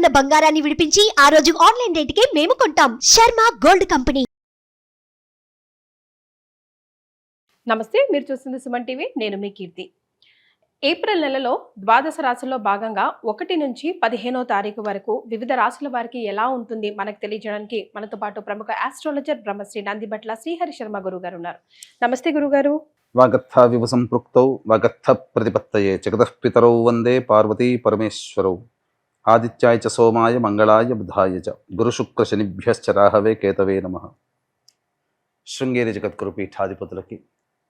ఉన్న బంగారాన్ని విడిపించి ఆ రోజు ఆన్లైన్ రేటుకే మేము కొంటాం. Sharma gold company. నమస్తే మీరు చూస్తుంది సుమన్ టీవీ నేను మీ కీర్తి. ఏప్రిల్ నెలలో ద్వాదశ రాశుల్లో భాగంగా ఒకటి నుంచి పదిహేనో తారీఖు వరకు వివిధ రాశుల వారికి ఎలా ఉంటుంది మనకు తెలియజేయడానికి మనతో పాటు ప్రముఖ ఆస్ట్రాలజర్ బ్రహ్మశ్రీ నందిబట్ల శ్రీహరి శర్మ గురువు గారు ఉన్నారు. నమస్తే గురుగారు. వాగర్థ వివ సంపృక్తౌ వాగర్థ ప్రతిపత్తయే జగతః పితరౌ వందే పార్వతీ పరమేశ్వరౌ. ఆదిత్యాయ చ సోమాయ మంగళాయ బుధాయ చ. గురుశుక్ర శనిభ్యశ్చ రాహవే కేతవే నమ. శృంగేరి జగద్గురు పీఠాధిపతులకి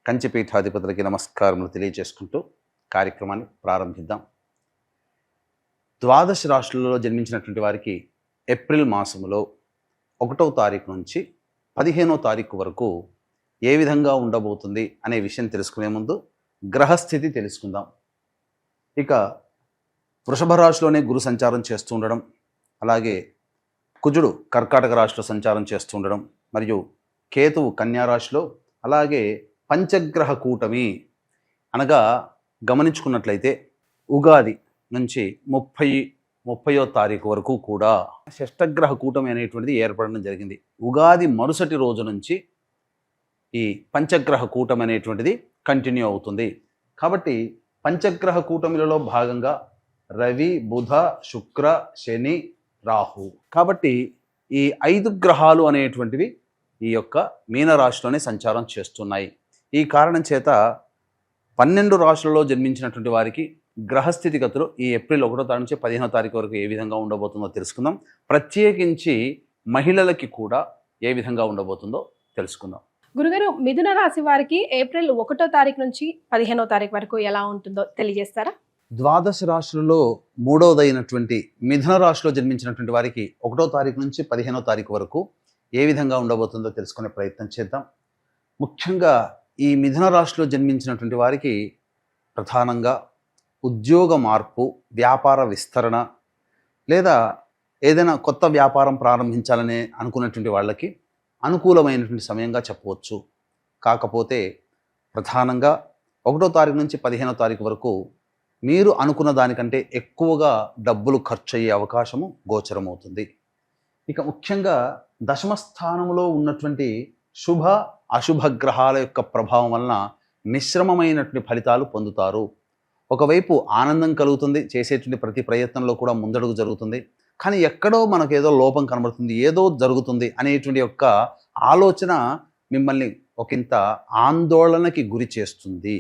కంచి పీఠాధిపతులకి నమస్కారములు తెలియజేసుకుంటూ కార్యక్రమాన్ని ప్రారంభిద్దాం. ద్వాదశ రాష్ట్రాలలో జన్మించినటువంటి వారికి ఏప్రిల్ మాసములో ఒకటవ తారీఖు నుంచి పదిహేనో తారీఖు వరకు ఏ విధంగా ఉండబోతుంది అనే విషయం తెలుసుకునే ముందు గ్రహస్థితి తెలుసుకుందాం. ఇక వృషభ రాశిలోనే గురు సంచారం చేస్తూ ఉండడం అలాగే కుజుడు కర్కాటక రాశిలో సంచారం చేస్తూ ఉండడం మరియు కేతువు కన్యారాశిలో అలాగే పంచగ్రహ కూటమి. అనగా గమనించుకున్నట్లయితే ఉగాది నుంచి ముప్పై ముప్పయో తారీఖు వరకు కూడా షష్టగ్రహ కూటమి అనేటువంటిది ఏర్పడడం జరిగింది. ఉగాది మరుసటి రోజు నుంచి ఈ పంచగ్రహ కూటమి అనేటువంటిది కంటిన్యూ అవుతుంది. కాబట్టి పంచగ్రహ కూటమిలలో భాగంగా రవి బుధ శుక్ర శని రాహు. కాబట్టి ఈ ఐదు గ్రహాలు అనేటువంటివి ఈ యొక్క మీనరాశిలోనే సంచారం చేస్తున్నాయి. ఈ కారణం చేత పన్నెండు రాశులలో జన్మించినటువంటి వారికి గ్రహస్థితిగతులు ఈ ఏప్రిల్ ఒకటో తారీఖు నుంచి పదిహేనో తారీఖు వరకు ఏ విధంగా ఉండబోతుందో తెలుసుకుందాం. ప్రత్యేకించి మహిళలకి కూడా ఏ విధంగా ఉండబోతుందో తెలుసుకుందాం. గురుగారు మిథున రాశి వారికి ఏప్రిల్ ఒకటో తారీఖు నుంచి పదిహేనో తారీఖు వరకు ఎలా ఉంటుందో తెలియజేస్తారా? ద్వాదశ రాశులలో మూడవదైనటువంటి మిథున రాశిలో జన్మించినటువంటి వారికి ఒకటో తారీఖు నుంచి పదిహేనో తారీఖు వరకు ఏ విధంగా ఉండబోతుందో తెలుసుకునే ప్రయత్నం చేద్దాం. ముఖ్యంగా ఈ మిథున రాశిలో జన్మించినటువంటి వారికి ప్రధానంగా ఉద్యోగ మార్పు వ్యాపార విస్తరణ లేదా ఏదైనా కొత్త వ్యాపారం ప్రారంభించాలని అనుకున్నటువంటి వాళ్ళకి అనుకూలమైనటువంటి సమయంగా చెప్పవచ్చు. కాకపోతే ప్రధానంగా ఒకటో తారీఖు నుంచి పదిహేనో తారీఖు వరకు మీరు అనుకున్న దానికంటే ఎక్కువగా డబ్బులు ఖర్చు అయ్యే అవకాశము గోచరమవుతుంది. ఇక ముఖ్యంగా దశమ స్థానంలో ఉన్నటువంటి శుభ అశుభ గ్రహాల యొక్క ప్రభావం వలన మిశ్రమమైనటువంటి ఫలితాలు పొందుతారు. ఒకవైపు ఆనందం కలుగుతుంది చేసేటువంటి ప్రతి ప్రయత్నంలో కూడా ముందడుగు జరుగుతుంది. కానీ ఎక్కడో మనకు ఏదో లోపం కనబడుతుంది ఏదో జరుగుతుంది అనేటువంటి యొక్క ఆలోచన మిమ్మల్ని ఒకంత ఆందోళనకి గురి చేస్తుంది.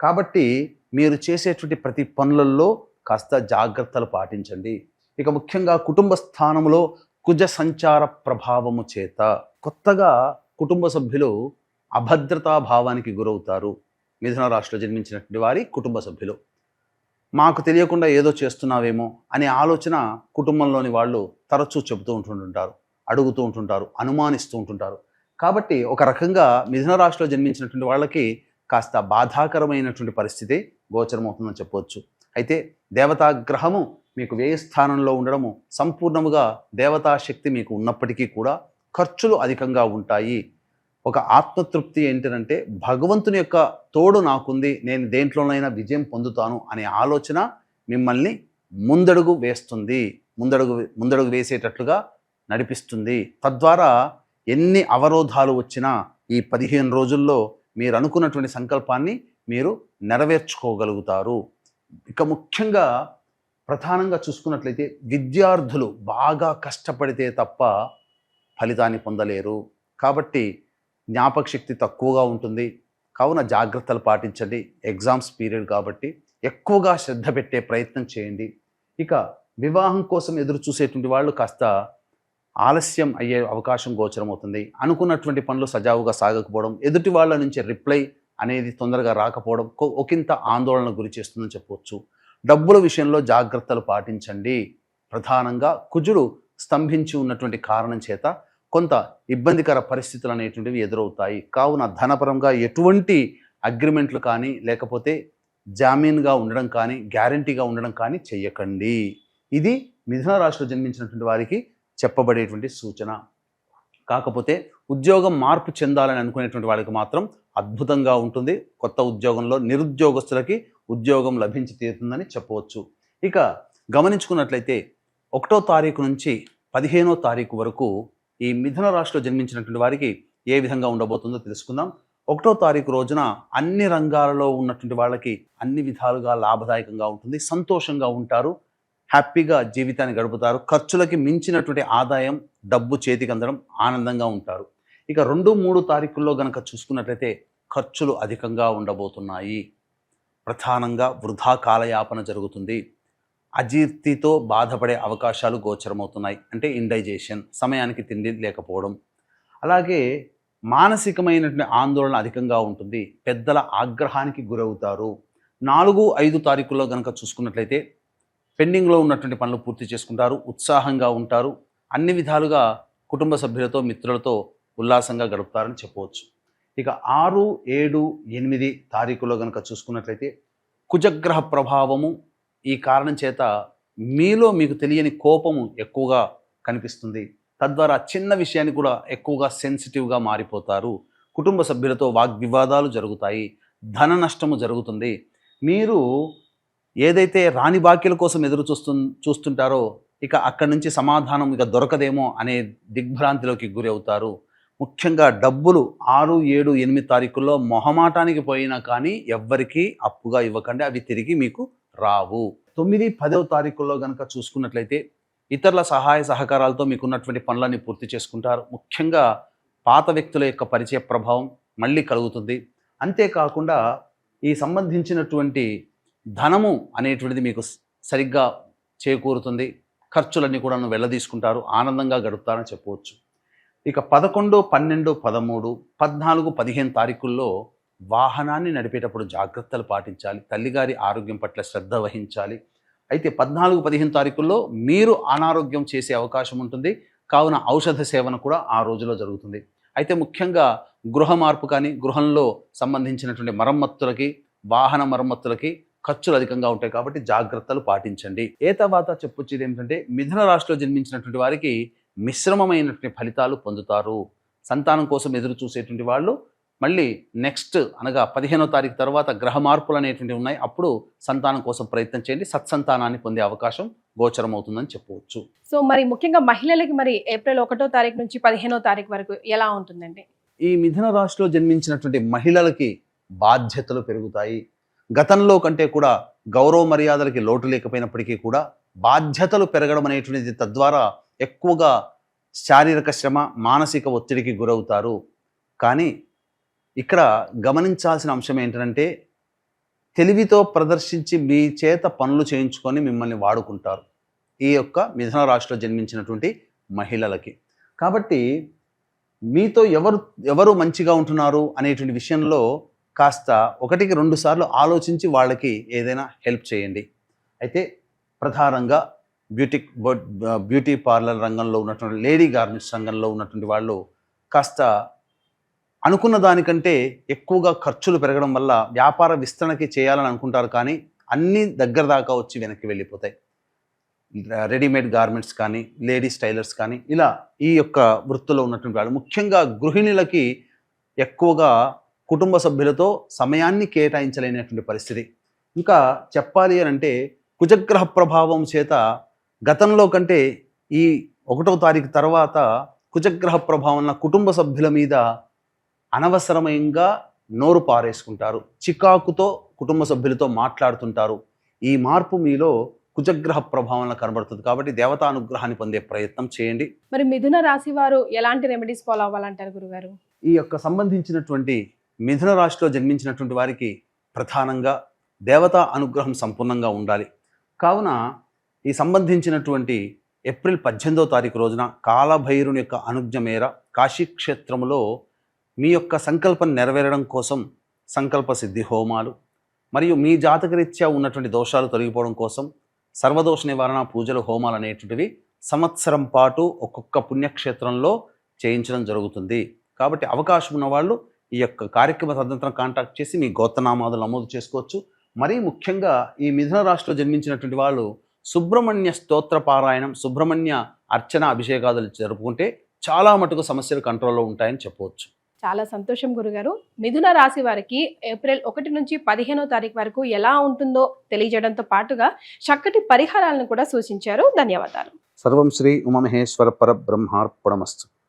కాబట్టి మీరు చేసేటువంటి ప్రతి పనులలో కాస్త జాగ్రత్తలు పాటించండి. ఇక ముఖ్యంగా కుటుంబ స్థానంలో కుజ సంచార ప్రభావము చేత కొత్తగా కుటుంబ సభ్యులు అభద్రతా భావానికి గురవుతారు. మిథున రాశిలో జన్మించినటువంటి వారి కుటుంబ సభ్యులు. మాకు తెలియకుండా ఏదో చేస్తున్నావేమో అనే ఆలోచన కుటుంబంలోని వాళ్ళు తరచూ చెబుతూ ఉంటుంటుంటారు అడుగుతూ ఉంటుంటారు అనుమానిస్తూ ఉంటుంటారు. కాబట్టి ఒక రకంగా మిథున రాశిలో జన్మించినటువంటి వాళ్ళకి కాస్త బాధాకరమైనటువంటి పరిస్థితి గోచరమవుతుందని చెప్పవచ్చు. అయితే దేవతాగ్రహము మీకు వ్యయ స్థానంలో ఉండడము సంపూర్ణముగా దేవతా శక్తి మీకు ఉన్నప్పటికీ కూడా ఖర్చులు అధికంగా ఉంటాయి. ఒక ఆత్మతృప్తి ఏంటంటే భగవంతుని యొక్క తోడు నాకుంది నేను దేంట్లోనైనా విజయం పొందుతాను అనే ఆలోచన మిమ్మల్ని ముందడుగు వేస్తుంది. ముందడుగు ముందడుగు వేసేటట్లుగా నడిపిస్తుంది. తద్వారా ఎన్ని అవరోధాలు వచ్చినా ఈ పదిహేను రోజుల్లో మీరు అనుకున్నటువంటి సంకల్పాన్ని మీరు నెరవేర్చుకోగలుగుతారు. ఇక ముఖ్యంగా ప్రధానంగా చూసుకున్నట్లయితే విద్యార్థులు బాగా కష్టపడితే తప్ప ఫలితాన్ని పొందలేరు. కాబట్టి జ్ఞాపక శక్తి తక్కువగా ఉంటుంది. కావున జాగ్రత్తలు పాటించండి. ఎగ్జామ్స్ పీరియడ్ కాబట్టి ఎక్కువగా శ్రద్ధ పెట్టే ప్రయత్నం చేయండి. ఇక వివాహం కోసం ఎదురు చూసేటువంటి వాళ్ళు కాస్త ఆలస్యం అయ్యే అవకాశం గోచరం అవుతుంది అనుకున్నటువంటి పనులు సజావుగా సాగకపోవడం ఎదుటి వాళ్ళ నుంచి రిప్లై అనేది తొందరగా రాకపోవడం ఒకంత ఆందోళన గురి చేస్తుందని చెప్పవచ్చు. డబ్బుల విషయంలో జాగ్రత్తలు పాటించండి. ప్రధానంగా కుజుడు స్తంభించి ఉన్నటువంటి కారణం చేత కొంత ఇబ్బందికర పరిస్థితులు అనేటువంటివి ఎదురవుతాయి. కావున ధనపరంగా ఎటువంటి అగ్రిమెంట్లు కానీ లేకపోతే జామీన్గా ఉండడం కానీ గ్యారంటీగా ఉండడం కానీ చెయ్యకండి. ఇది మిథున రాశిలో జన్మించినటువంటి వారికి చెప్పబడేటువంటి సూచన. కాకపోతే ఉద్యోగం మార్పు చెందాలని అనుకునేటువంటి వాళ్ళకి మాత్రం అద్భుతంగా ఉంటుంది. కొత్త ఉద్యోగంలో నిరుద్యోగస్తులకి ఉద్యోగం లభించి తీరుతుందని చెప్పవచ్చు. ఇక గమనించుకున్నట్లయితే ఒకటో తారీఖు నుంచి పదిహేనో తారీఖు వరకు ఈ మిథున రాశిలో జన్మించినటువంటి వారికి ఏ విధంగా ఉండబోతుందో తెలుసుకుందాం. ఒకటో తారీఖు రోజున అన్ని రంగాలలో ఉన్నటువంటి వాళ్ళకి అన్ని విధాలుగా లాభదాయకంగా ఉంటుంది. సంతోషంగా ఉంటారు. హ్యాపీగా జీవితాన్ని గడుపుతారు. ఖర్చులకి మించినటువంటి ఆదాయం డబ్బు చేతికి అందడం ఆనందంగా ఉంటారు. ఇక రెండు మూడు తారీఖుల్లో గనక చూసుకున్నట్లయితే ఖర్చులు అధికంగా ఉండబోతున్నాయి. ప్రధానంగా వృధా కాలయాపన జరుగుతుంది. అజీర్తితో బాధపడే అవకాశాలు గోచరమవుతున్నాయి. అంటే ఇండైజేషన్ సమయానికి తిండి లేకపోవడం. అలాగే మానసికమైనటువంటి ఆందోళన అధికంగా ఉంటుంది. పెద్దల ఆగ్రహానికి గురవుతారు. నాలుగు ఐదు తారీఖుల్లో కనుక చూసుకున్నట్లయితే పెండింగ్లో ఉన్నటువంటి పనులు పూర్తి చేసుకుంటారు ఉత్సాహంగా ఉంటారు. అన్ని విధాలుగా కుటుంబ సభ్యులతో మిత్రులతో ఉల్లాసంగా గడుపుతారని చెప్పవచ్చు. ఇక ఆరు ఏడు ఎనిమిది తారీఖులో కనుక చూసుకున్నట్లయితే కుజగ్రహ ప్రభావము ఈ కారణం చేత మీలో మీకు తెలియని కోపము ఎక్కువగా కనిపిస్తుంది. తద్వారా చిన్న విషయాన్ని కూడా ఎక్కువగా సెన్సిటివ్గా మారిపోతారు. కుటుంబ సభ్యులతో వాగ్వివాదాలు జరుగుతాయి. ధన నష్టము జరుగుతుంది. మీరు ఏదైతే రాని బాక్యుల కోసం ఎదురు చూస్తు చూస్తుంటారో ఇక అక్కడి నుంచి సమాధానం ఇక దొరకదేమో అనే దిగ్భ్రాంతిలోకి గురి అవుతారు ముఖ్యంగా డబ్బులు ఆరు ఏడు ఎనిమిది తారీఖుల్లో మొహమాటానికి పోయినా కానీ ఎవ్వరికీ అప్పుగా ఇవ్వకండి. అవి తిరిగి మీకు రావు. తొమ్మిది పదవ తారీఖుల్లో కనుక చూసుకున్నట్లయితే ఇతరుల సహాయ సహకారాలతో మీకున్నటువంటి పనులన్నీ పూర్తి చేసుకుంటారు. ముఖ్యంగా పాత వ్యక్తుల యొక్క పరిచయ ప్రభావం మళ్ళీ కలుగుతుంది. అంతేకాకుండా ఈ సంబంధించినటువంటి ధనము అనేటువంటిది మీకు సరిగ్గా చేకూరుతుంది. ఖర్చులన్నీ కూడా వెళ్ళదీసుకుంటారు ఆనందంగా గడుపుతారని చెప్పవచ్చు. ఇక పదకొండు పన్నెండు పదమూడు పద్నాలుగు పదిహేను తారీఖుల్లో వాహనాన్ని నడిపేటప్పుడు జాగ్రత్తలు పాటించాలి. తల్లిగారి ఆరోగ్యం పట్ల శ్రద్ధ వహించాలి. అయితే పద్నాలుగు పదిహేను తారీఖుల్లో మీరు అనారోగ్యం చేసే అవకాశం ఉంటుంది. కావున ఔషధ సేవన కూడా ఆ రోజులో జరుగుతుంది. అయితే ముఖ్యంగా గృహ మార్పు కానీ గృహంలో సంబంధించినటువంటి మరమ్మత్తులకి వాహన మరమ్మత్తులకి ఖర్చులు అధికంగా ఉంటాయి కాబట్టి జాగ్రత్తలు పాటించండి. ఏ తర్వాత చెప్పొచ్చేది ఏమిటంటే మిథున రాశిలో జన్మించినటువంటి వారికి మిశ్రమమైనటువంటి ఫలితాలు పొందుతారు. సంతానం కోసం ఎదురు చూసేటువంటి వాళ్ళు మళ్ళీ నెక్స్ట్ అనగా పదిహేనో తారీఖు తర్వాత గ్రహ మార్పులు అనేటువంటివి ఉన్నాయి. అప్పుడు సంతానం కోసం ప్రయత్నం చేయండి. సత్సంతానాన్ని పొందే అవకాశం గోచరం అవుతుందని చెప్పవచ్చు. సో మరి ముఖ్యంగా మహిళలకి మరి ఏప్రిల్ ఒకటో తారీఖు నుంచి పదిహేనో తారీఖు వరకు ఎలా ఉంటుందండి? ఈ మిథున రాశిలో జన్మించినటువంటి మహిళలకి బాధ్యతలు పెరుగుతాయి. గతంలో కంటే కూడా గౌరవ మర్యాదలకి లోటు లేకపోయినప్పటికీ కూడా బాధ్యతలు పెరగడం అనేటువంటిది తద్వారా ఎక్కువగా శారీరక శ్రమ మానసిక ఒత్తిడికి గురవుతారు. కానీ ఇక్కడ గమనించాల్సిన అంశం ఏంటంటే తెలివితో ప్రదర్శించి మీ చేత పనులు చేయించుకొని మిమ్మల్ని వాడుకుంటారు. ఈ యొక్క మిథున రాశిలో జన్మించినటువంటి మహిళలకి. కాబట్టి మీతో ఎవరు ఎవరు మంచిగా ఉంటున్నారు అనేటువంటి విషయంలో కాస్త ఒకటికి రెండు సార్లు ఆలోచించి వాళ్ళకి ఏదైనా హెల్ప్ చేయండి. అయితే ప్రధానంగా బ్యూటీ బ్యూటీ పార్లర్ రంగంలో ఉన్నటువంటి లేడీ గార్మెంట్స్ రంగంలో ఉన్నటువంటి వాళ్ళు కాస్త అనుకున్న దానికంటే ఎక్కువగా ఖర్చులు పెరగడం వల్ల వ్యాపార విస్తరణకి చేయాలని అనుకుంటారు కానీ అన్నీ దగ్గర దాకా వచ్చి వెనక్కి వెళ్ళిపోతాయి. రెడీమేడ్ గార్మెంట్స్ కానీ లేడీస్ టైలర్స్ కానీ ఇలా ఈ యొక్క వృత్తిలో ఉన్నటువంటి వాళ్ళు. ముఖ్యంగా గృహిణులకి ఎక్కువగా కుటుంబ సభ్యులతో సమయాన్ని కేటాయించలేనటువంటి పరిస్థితి. ఇంకా చెప్పాలి అని అంటే కుజగ్రహ ప్రభావం చేత గతంలో కంటే ఈ ఒకటో తారీఖు తర్వాత కుజగ్రహ ప్రభావం కుటుంబ సభ్యుల మీద అనవసరమంగా నోరు పారేసుకుంటారు. చికాకుతో కుటుంబ సభ్యులతో మాట్లాడుతుంటారు. ఈ మార్పు మీలో కుజగ్రహ ప్రభావంలో కనబడుతుంది కాబట్టి దేవతా అనుగ్రహాన్ని పొందే ప్రయత్నం చేయండి. మరి మిథున రాశి వారు ఎలాంటి రెమెడీస్ ఫాలో అవ్వాలంటారు గురుగారు? ఈ యొక్క సంబంధించినటువంటి మిథున రాశిలో జన్మించినటువంటి వారికి ప్రధానంగా దేవతా అనుగ్రహం సంపూర్ణంగా ఉండాలి. కావున ఈ సంబంధించినటువంటి ఏప్రిల్ పద్దెనిమిదో తారీఖు రోజున కాలభైరుని యొక్క అనుజ్ఞ మేర కాశీక్షేత్రములో మీ యొక్క సంకల్పం నెరవేరడం కోసం సంకల్ప సిద్ధి హోమాలు మరియు మీ జాతకరీత్యా ఉన్నటువంటి దోషాలు తొలగిపోవడం కోసం సర్వదోష నివారణ పూజలు హోమాలు అనేటువంటివి సంవత్సరం పాటు ఒక్కొక్క పుణ్యక్షేత్రంలో చేయించడం జరుగుతుంది. కాబట్టి అవకాశం ఉన్నవాళ్ళు ఈ యొక్క కార్యక్రమ తదనంతరం కాంటాక్ట్ చేసి మీ గోత్రనామాదులు నమోదు చేసుకోవచ్చు. మరీ ముఖ్యంగా ఈ మిథున రాశిలో జన్మించినటువంటి వాళ్ళు సుబ్రహ్మణ్య స్తోత్ర పారాయణం సుబ్రహ్మణ్య అర్చన అభిషేకాదులు జరుపుకుంటే చాలా మటుకు సమస్యలు కంట్రోల్లో ఉంటాయని చెప్పవచ్చు. చాలా సంతోషం గురుగారు. మిథున రాశి వారికి ఏప్రిల్ ఒకటి నుంచి పదిహేనో తారీఖు వరకు ఎలా ఉంటుందో తెలియజేయడంతో పాటుగా చక్కటి పరిహారాలను కూడా సూచించారు. ధన్యవాదాలు. సర్వం శ్రీ ఉమామహేశ్వర పరబ్రహ్మార్పణమస్తు.